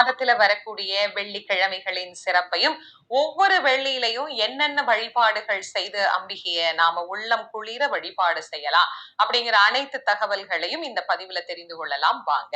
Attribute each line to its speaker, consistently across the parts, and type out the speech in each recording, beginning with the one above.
Speaker 1: மாதத்துல வரக்கூடிய வெள்ளிக்கிழமைகளின் சிறப்பையும் ஒவ்வொரு வெள்ளியிலையும் என்னென்ன வழிபாடுகள் செய்து அம்பிகைய நாம உள்ளம் குளிர வழிபாடு செய்யலாம் அப்படிங்கிற அனைத்து தகவல்களையும் இந்த பதிவுல தெரிந்து கொள்ளலாம். வாங்க.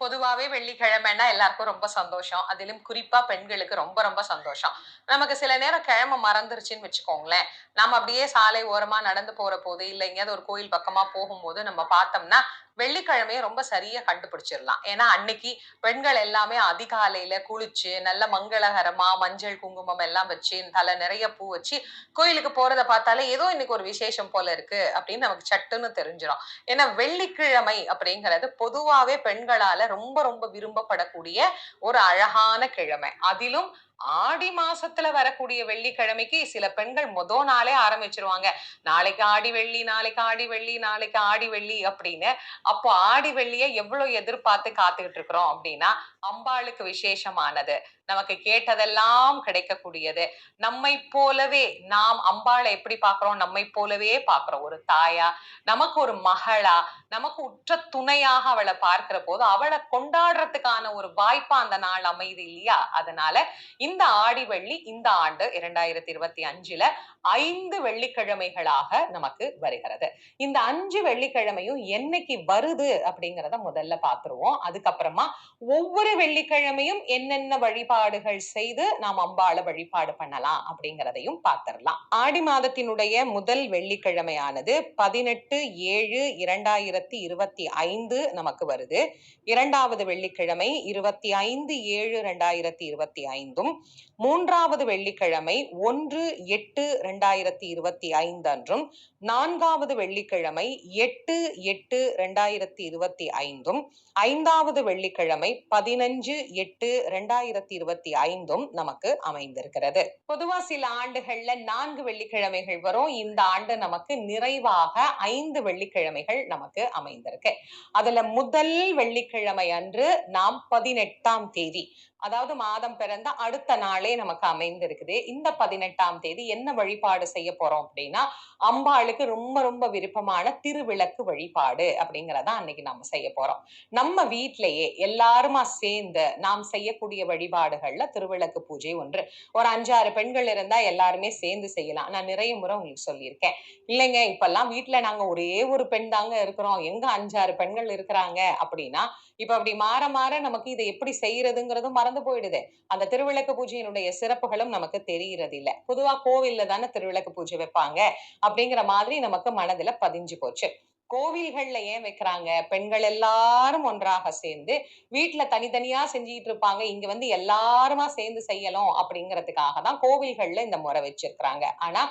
Speaker 1: பொதுவாவே வெள்ளிக்கிழமைன்னா எல்லாருக்கும் ரொம்ப சந்தோஷம். அதிலும் குறிப்பா பெண்களுக்கு ரொம்ப ரொம்ப சந்தோஷம். நமக்கு சில நேரம் கிழமை மறந்துருச்சுன்னு வச்சுக்கோங்களேன். நம்ம அப்படியே சாலை ஓரமா நடந்து போற போது இல்ல எங்கேயாவது ஒரு கோயில் பக்கமா போகும்போது நம்ம பார்த்தோம்னா வெள்ளிக்கிழமையை ரொம்ப சரியா கண்டுபிடிச்சிடலாம். ஏன்னா அன்னைக்கு பெண்கள் எல்லாமே அதிகாலையில குளிச்சு நல்ல மங்களகரமா மஞ்சள் குங்குமம் எல்லாம் வச்சு தலை நிறைய பூ வச்சு கோயிலுக்கு போறத பார்த்தாலே ஏதோ இன்னைக்கு ஒரு விசேஷம் போல இருக்கு அப்படின்னு நமக்கு சட்டுன்னு தெரிஞ்சிடும். ஏன்னா வெள்ளிக்கிழமை அப்படிங்கிறது பொதுவாவே பெண்களால ரொம்ப ரொம்ப விரும்பப்படக்கூடிய ஒரு அழகான கிழமை. அதிலும் ஆடி மாசத்துல வரக்கூடிய வெள்ளிக்கிழமைக்கு சில பெண்கள் மொத நாளே ஆரம்பிச்சிருவாங்க. நாளைக்கு ஆடி வெள்ளி நாளைக்கு ஆடி வெள்ளி நாளைக்கு ஆடி வெள்ளி அப்படின்னு அப்போ ஆடி வெள்ளியை எவ்வளவு எதிர்பார்த்து காத்துக்கிட்டு இருக்கிறோம் அப்படின்னா அம்பாளுக்கு விசேஷமானது. நமக்கு கேட்டதெல்லாம் கிடைக்கக்கூடியது. நம்மை போலவே நாம் அம்பாளை எப்படி பார்க்கிறோம்? நம்மை போலவே பார்க்கிறோம். ஒரு தாயா நமக்கு ஒரு மகளா நமக்கு உற்ற துணையாக அவளை பார்க்கிற போது அவளை கொண்டாடுறதுக்கான ஒரு வாய்ப்பா அந்த நாள் அமைது இல்லையா? அதனால இந்த ஆடி வெள்ளி இந்த ஆண்டு இரண்டாயிரத்தி இருபத்தி அஞ்சுல ஐந்து வெள்ளிக்கிழமைகளாக நமக்கு வருகிறது. இந்த அஞ்சு வெள்ளிக்கிழமையும் என்னைக்கு வருது அப்படிங்கிறத முதல்ல பார்த்துருவோம். அதுக்கப்புறமா ஒவ்வொரு வெள்ளிக்கிழமையும் என்னென்ன வழிபாடு வழிபாடுகள் செய்து நாம் அம்பாளை வழிபாடு பண்ணலாம் அப்படிங்கிறதையும் பார்த்துடலாம். ஆடி மாதத்தினுடைய முதல் வெள்ளிக்கிழமையானது பதினெட்டு ஏழு இரண்டாயிரத்தி இருபத்தி ஐந்து நமக்கு வருது. இரண்டாவது வெள்ளிக்கிழமை இருபத்தி ஐந்து ஏழு ரெண்டாயிரத்தி இருபத்தி ஐந்தும் மூன்றாவது வெள்ளிக்கிழமை ஒன்று எட்டு ரெண்டாயிரத்தி இருபத்தி ஐந்து அன்றும் நான்காவது வெள்ளிக்கிழமை எட்டு எட்டு ரெண்டாயிரத்தி இருபத்தி ஐந்தும் ஐந்தாவது வெள்ளிக்கிழமை பதினஞ்சு எட்டு ரெண்டாயிரத்தி இருபத்தி ஐந்தும் நமக்கு அமைந்திருக்கிறது. பொதுவா சில ஆண்டுகள்ல நான்கு வெள்ளிக்கிழமைகள் வரும். இந்த ஆண்டு நமக்கு நிறைவாக ஐந்து வெள்ளிக்கிழமைகள் நமக்கு அமைந்திருக்கு. அதுல முதல் வெள்ளிக்கிழமை அன்று நாம் பதினெட்டாம் தேதி அதாவது மாதம் பிறந்த அடுத்த நாளே நமக்கு அமைந்திருக்குது. இந்த பதினெட்டாம் தேதி என்ன வழிபாடு செய்ய போறோம் அப்படின்னா அம்பாளுக்கு ரொம்ப ரொம்ப விருப்பமான திருவிளக்கு வழிபாடு அப்படிங்கிறத அன்னைக்கு நம்ம செய்ய போறோம். நம்ம வீட்டிலேயே எல்லாருமா சேர்ந்து நாம் செய்யக்கூடிய வழிபாடுகள்ல திருவிளக்கு பூஜை ஒன்று. ஒரு அஞ்சாறு பெண்கள் இருந்தா எல்லாருமே சேர்ந்து செய்யலாம். நான் நிறைய முறை உங்களுக்கு சொல்லியிருக்கேன். இல்லைங்க இப்பெல்லாம் வீட்டுல நாங்க ஒரே ஒரு பெண் தாங்க இருக்கிறோம். எங்க அஞ்சாறு பெண்கள் இருக்கிறாங்க அப்படின்னா இப்ப அப்படி மாற மாற நமக்கு இதை எப்படி செய்யறதுங்கிறதும் மறந்து போயிடுது. அந்த திருவிளக்கு பூஜையினுடைய சிறப்புகளும் நமக்கு தெரியறது இல்ல பொதுவா கோவில்ல தானே திருவிளக்கு பூஜை வைப்பாங்க. அப்படிங்கிற மாதிரி நமக்கு மனதுல பதிஞ்சு போச்சு. கோவில்கள்ல ஏன் வைக்கிறாங்க? பெண்கள் எல்லாரும் ஒன்றாக சேர்ந்து வீட்டுல தனித்தனியா செஞ்சுட்டு இருப்பாங்க. இங்க வந்து எல்லாருமா சேர்ந்து செய்யணும் அப்படிங்கிறதுக்காக தான் கோவில்கள்ல இந்த முறை வச்சிருக்கிறாங்க. ஆனா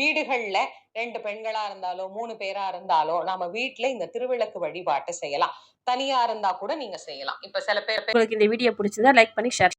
Speaker 1: வீடுகள்ல ரெண்டு பெண்களா இருந்தாலோ மூணு பேரா இருந்தாலோ நாம வீட்டுல இந்த திருவிளக்கு வழிபாட்டை செய்யலாம். தனியா இருந்தா கூட நீங்க செய்யலாம். இப்ப சில பேர்
Speaker 2: உங்களுக்கு இந்த வீடியோ பிடிச்சிருந்தா லைக் பண்ணி ஷேர்